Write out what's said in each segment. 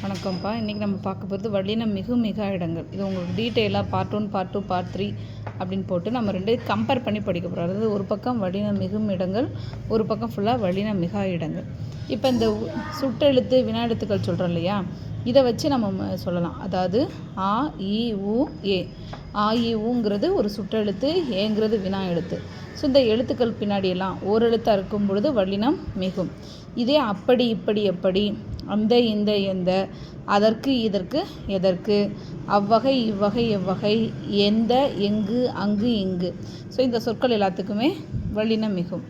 வணக்கம்ப்பா. இன்றைக்கி நம்ம பார்க்க போகிறது வள்ளின மிகு மிக இடங்கள். இது உங்களுக்கு டீட்டெயிலாக part one part two part three அப்படின்னு போட்டு நம்ம ரெண்டு கம்பேர் பண்ணி படிக்க போகிறோம் அதாவது ஒரு பக்கம் வல்லினம் மிகும் இடங்கள் ஒரு பக்கம் ஃபுல்லாக வல்லினம் மிகா இடங்கள். இப்போ இந்த சுட்டெழுத்து வினா எழுத்துக்கள் சொல்கிறோம் இல்லையா? இதை வச்சு நம்ம சொல்லலாம். அதாவது ஆ இ உ ஏ. ஆ இ ஊங்கிறது ஒரு சுற்றெழுத்து ஏங்கிறது வினா எழுத்து. ஸோ இந்த எழுத்துக்கள் பின்னாடியெல்லாம் ஓரெழுத்தாக இருக்கும் பொழுது வல்லினம் மிகும். இதே அப்படி இப்படி எப்படி அந்த இந்த எந்த அதற்கு இதற்கு எதற்கு அவ்வகை இவ்வகை எவ்வகை எந்த எங்கு அங்கு இங்கு. ஸோ இந்த சொற்கள் எல்லாத்துக்குமே வல்லினம் மிகும்.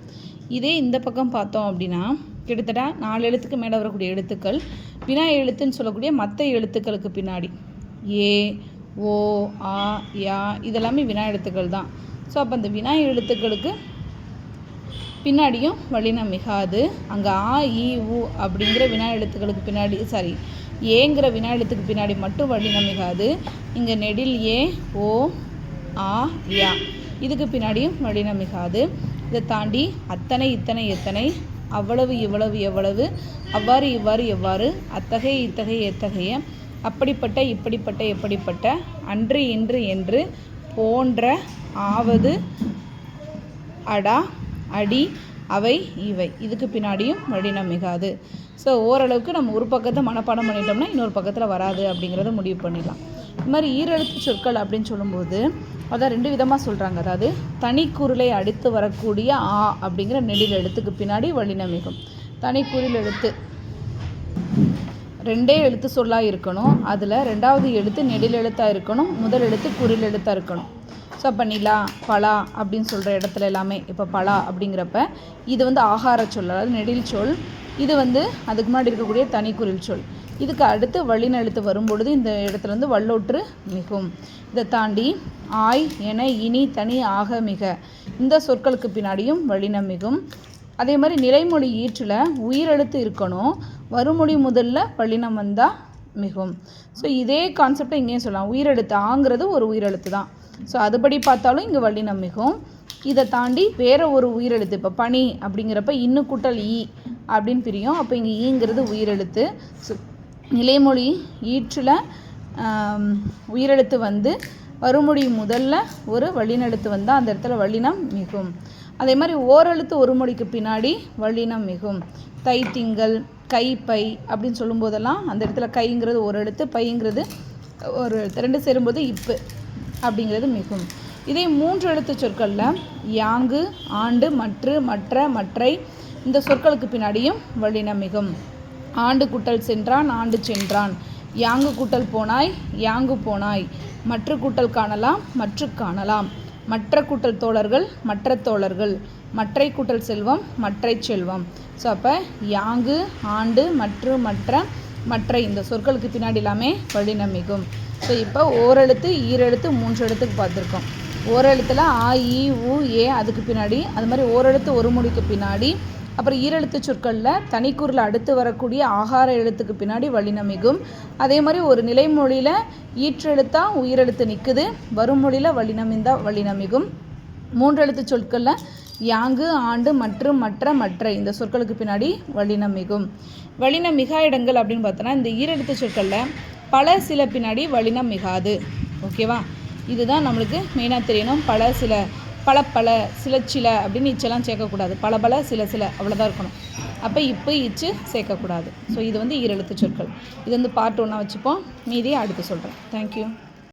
இதே இந்த பக்கம் பார்த்தோம் அப்படின்னா கிட்டத்தட்ட நாலு எழுத்துக்கு மேலே வரக்கூடிய எழுத்துக்கள் வினா எழுத்துன்னு சொல்லக்கூடிய மற்ற எழுத்துக்களுக்கு பின்னாடி. ஏ ஓ ஆ யா இதெல்லாமே வினா எழுத்துக்கள் தான். ஸோ அப்போ அந்த வினா எழுத்துக்களுக்கு பின்னாடியும் வலினம் மிகாது. அங்கே ஆ இ உ அப்படிங்கிற வினா எழுத்துக்களுக்கு பின்னாடி சாரி ஏங்கிற வினா எழுத்துக்கு பின்னாடி மட்டும் வலினம் மிகாது. இங்கே நெடில் ஏ ஓ ஆ யா. இதுக்கு பின்னாடியும் வலினம் மிகாது. இதை தாண்டி அத்தனை இத்தனை எத்தனை அவ்வளவு இவ்வளவு எவ்வளவு அவ்வாறு இவ்வாறு எவ்வாறு அத்தகைய இத்தகைய எத்தகைய அப்படிப்பட்ட இப்படிப்பட்ட எப்படிப்பட்ட அன்று இன்று என்று போன்ற ஆவது அடா அடி அவை இவை. இதுக்கு பின்னாடியும் வழினம் மிகாது. ஸோ ஓரளவுக்கு நம்ம ஒரு பக்கத்தை மனப்பாடம் பண்ணிட்டோம்னா இன்னொரு பக்கத்தில் வராது அப்படிங்கிறத முடிவு பண்ணிடலாம். இது மாதிரி ஈரெழுத்து சொற்கள் அப்படின்னு சொல்லும்போது அதான் ரெண்டு விதமாக சொல்கிறாங்க அதாவது தனிக்குருளை அடுத்து வரக்கூடிய ஆ அப்படிங்கிற நெடில் எழுத்துக்கு பின்னாடி வழிநமிகும் தனிக்குரில் தனிக்குறில் எழுத்து. ரெண்டே எழுத்து சொல்லாக இருக்கணும். அதில் ரெண்டாவது எழுத்து நெடில் எழுத்தாக இருக்கணும். முதல் எழுத்து குறில் எழுத்தாக இருக்கணும். ஸோ அப்போ நிலா பலா அப்படின்னு சொல்கிற இடத்துல எல்லாமே இப்போ பலா அப்படிங்கிறப்ப இது வந்து ஆகார சொல் அதாவது நெடில் சொல். இது வந்து அதுக்கு முன்னாடி இருக்கக்கூடிய தனிக்குறில் சொல். இதுக்கு அடுத்து வள்ளின வரும்பொழுது இந்த இடத்துல வந்து வல்லொற்று மிகும். இதை தாண்டி ஆய் என இனி தனி ஆக மிக. இந்த சொற்களுக்கு பின்னாடியும் வள்ளினம் மிகும். அதே மாதிரி நிலைமொழி ஈற்றில் உயிரெழுத்து இருக்கணும். வருமொழி முதல்ல வழினம் வந்தால் மிகும். ஸோ இதே கான்செப்டை இங்கேயும் சொல்லலாம். உயிரெழுத்து ஆங்கிறது ஒரு உயிரெழுத்து தான். ஸோ அதுபடி பார்த்தாலும் இங்கே வல்லினம் மிகும். இதை தாண்டி வேற ஒரு உயிரெழுத்து இப்போ பனி அப்படிங்கிறப்ப இன்னும் கூட்டல் ஈ அப்படின்னு பிரியும். அப்போ இங்கே ஈங்கிறது உயிரெழுத்து. ஸோ நிலைமொழி ஈற்றில் உயிரெழுத்து வந்து வருமொழி முதல்ல ஒரு வல்லினெழுத்து வந்தால் அந்த இடத்துல வழினம் மிகும். அதே மாதிரி ஓரெழுத்து ஒரு மொழிக்கு பின்னாடி வழினம் மிகும். தை திங்கள் கை பை அப்படின்னு சொல்லும்போதெல்லாம் அந்த இடத்துல கைங்கிறது ஒரு எழுத்து பைங்கிறது ஒரு ரெண்டு சேரும்போது இப்பு அப்படிங்கிறது மிகும். இதே மூன்று எழுத்து சொற்களில் யாங்கு ஆண்டு மற்று மற்ற மற்றை இந்த சொற்களுக்கு பின்னாடியும் வள்ளினம் மிகும். ஆண்டு கூட்டல் சென்றான் ஆண்டு சென்றான். யாங்கு கூட்டல் போனாய் யாங்கு போனாய். மற்ற கூட்டல் காணலாம் மற்று காணலாம். மற்ற கூட்டல் தோழர்கள் மற்ற தோழர்கள். மற்றை கூட்டல் செல்வம் மற்றை செல்வம். ஸோ அப்போ யாங்கு ஆண்டு மற்று மற்ற மற்ற இந்த சொற்களுக்கு பின்னாடி எல்லாமே வழினம் ஸோ இப்போ ஓரெழுத்து ஈரெழுத்து மூன்று எழுத்துக்கு பார்த்துருக்கோம். ஓரெழுத்தில் ஆ இ உ ஏ அதுக்கு பின்னாடி அது மாதிரி ஓரெழுத்து ஒரு மொழிக்கு பின்னாடி அப்புறம் ஈரெழுத்து சொற்களில் தனிக்குறில் அடுத்து வரக்கூடிய ஆகார எழுத்துக்கு பின்னாடி வழிநமிகும் அதே மாதிரி ஒரு நிலைமொழியில் ஈற்றெழுத்தாக உயிரெழுத்து நிற்குது வரும் மொழியில் வல்லினம் இருந்தா மூன்றெழுத்து சொற்களில் யாங்கு ஆண்டு மற்றும் மற்ற மற்ற இந்த சொற்களுக்கு பின்னாடி வழிநமிகும் மிகும் வல்லினம் மிகா இடங்கள் அப்படின்னு பார்த்தோன்னா இந்த ஈரெழுத்து சொற்களில் பல சில பின்னாடி வழினம் மிகாது ஓகேவா? இதுதான் நம்மளுக்கு மெயினாக தெரியணும். பல சில பல பல சில சில அப்படின்னு இச்செல்லாம் சேர்க்கக்கூடாது. பல பல சில சில அவ்வளோதான் இருக்கணும். அப்போ இப்போ இச்சு சேர்க்கக்கூடாது. ஸோ இது வந்து ஈரெழுத்து சொற்கள். இது வந்து பார்ட் ஒன்றா வச்சுப்போம். மீதியை அடுத்து சொல்கிறேன் தேங்க்யூ